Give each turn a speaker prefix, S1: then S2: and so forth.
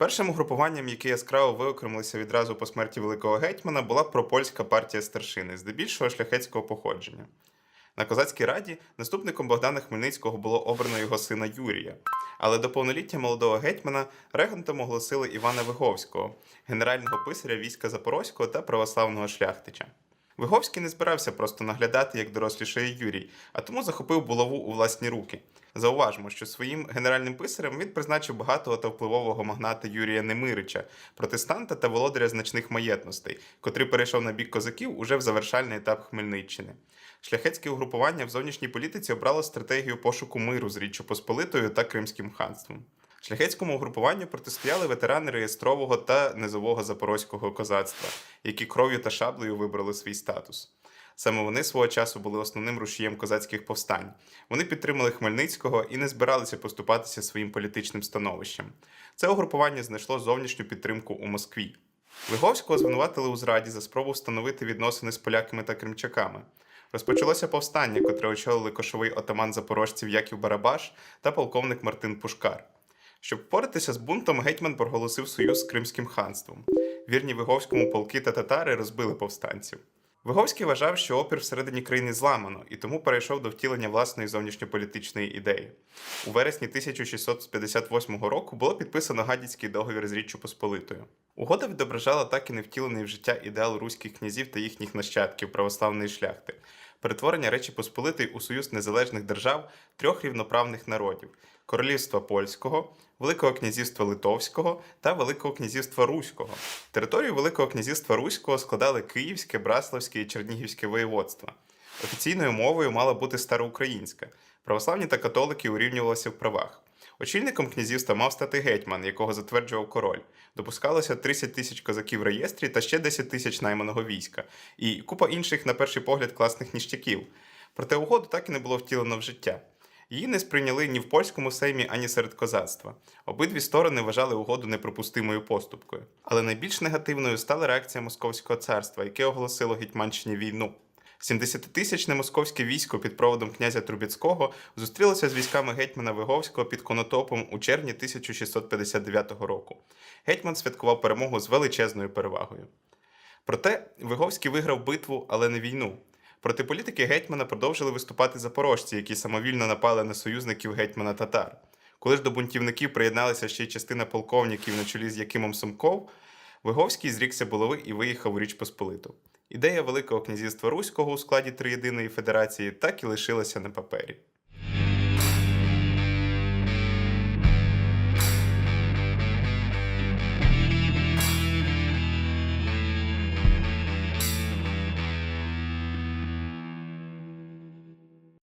S1: Першим угрупуванням, яке яскраво виокремилося відразу по смерті великого гетьмана, була пропольська партія старшини, здебільшого шляхетського походження. На козацькій раді наступником Богдана Хмельницького було обрано його сина Юрія. Але до повноліття молодого гетьмана регентом оголосили Івана Виговського, генерального писаря війська Запорозького та православного шляхтича. Виговський не збирався просто наглядати, як дорослішає Юрій, а тому захопив булаву у власні руки. Зауважимо, що своїм генеральним писарем він призначив багатого та впливового магната Юрія Немирича, протестанта та володаря значних маєтностей, котрий перейшов на бік козаків уже в завершальний етап Хмельниччини. Шляхетське угрупування в зовнішній політиці обрало стратегію пошуку миру з Річчю Посполитою та Кримським ханством. Шляхетському угрупуванню протистояли ветерани реєстрового та низового запорозького козацтва, які кров'ю та шаблею вибрали свій статус. Саме вони свого часу були основним рушієм козацьких повстань. Вони підтримали Хмельницького і не збиралися поступатися своїм політичним становищем. Це угрупування знайшло зовнішню підтримку у Москві. Виговського звинуватили у зраді за спробу встановити відносини з поляками та кримчаками. Розпочалося повстання, котре очолили кошовий отаман запорожців Яків Барабаш та полковник Мартин Пушкар. Щоб впоратися з бунтом, гетьман проголосив союз з Кримським ханством. Вірні Виговському полки та татари розбили повстанців. Виговський вважав, що опір всередині країни зламано, і тому перейшов до втілення власної зовнішньополітичної ідеї. У вересні 1658 року було підписано Гадяцький договір з Річчю Посполитою. Угода відображала так і не втілений в життя ідеал руських князів та їхніх нащадків православної шляхти, перетворення Речі Посполитої у союз незалежних держав трьох рівноправних народів Королівства Польського, Великого князівства Литовського та Великого князівства Руського. Територію Великого князівства Руського складали Київське, Браславське і Чернігівське воєводства. Офіційною мовою мала бути староукраїнська. Православні та католики урівнювалися в правах. Очільником князівства мав стати гетьман, якого затверджував король. Допускалося 30 тисяч козаків в реєстрі та ще 10 тисяч найманого війська, і купа інших, на перший погляд, класних ніштяків. Проте угоду так і не було втілено в життя. Її не сприйняли ні в польському сеймі, ані серед козацтва. Обидві сторони вважали угоду неприпустимою поступкою. Але найбільш негативною стала реакція Московського царства, яке оголосило Гетьманщині війну. 70-тисячне московське військо під проводом князя Трубіцького зустрілося з військами гетьмана Виговського під Конотопом у червні 1659 року. Гетьман святкував перемогу з величезною перевагою. Проте Виговський виграв битву, але не війну. Проти політики гетьмана продовжили виступати запорожці, які самовільно напали на союзників гетьмана татар. Коли ж до бунтівників приєдналася ще й частина полковників на чолі з Якимом Сумков, Виговський зрікся булави і виїхав у Річ Посполиту. Ідея Великого князівства Руського у складі триєдиної федерації так і лишилася на папері.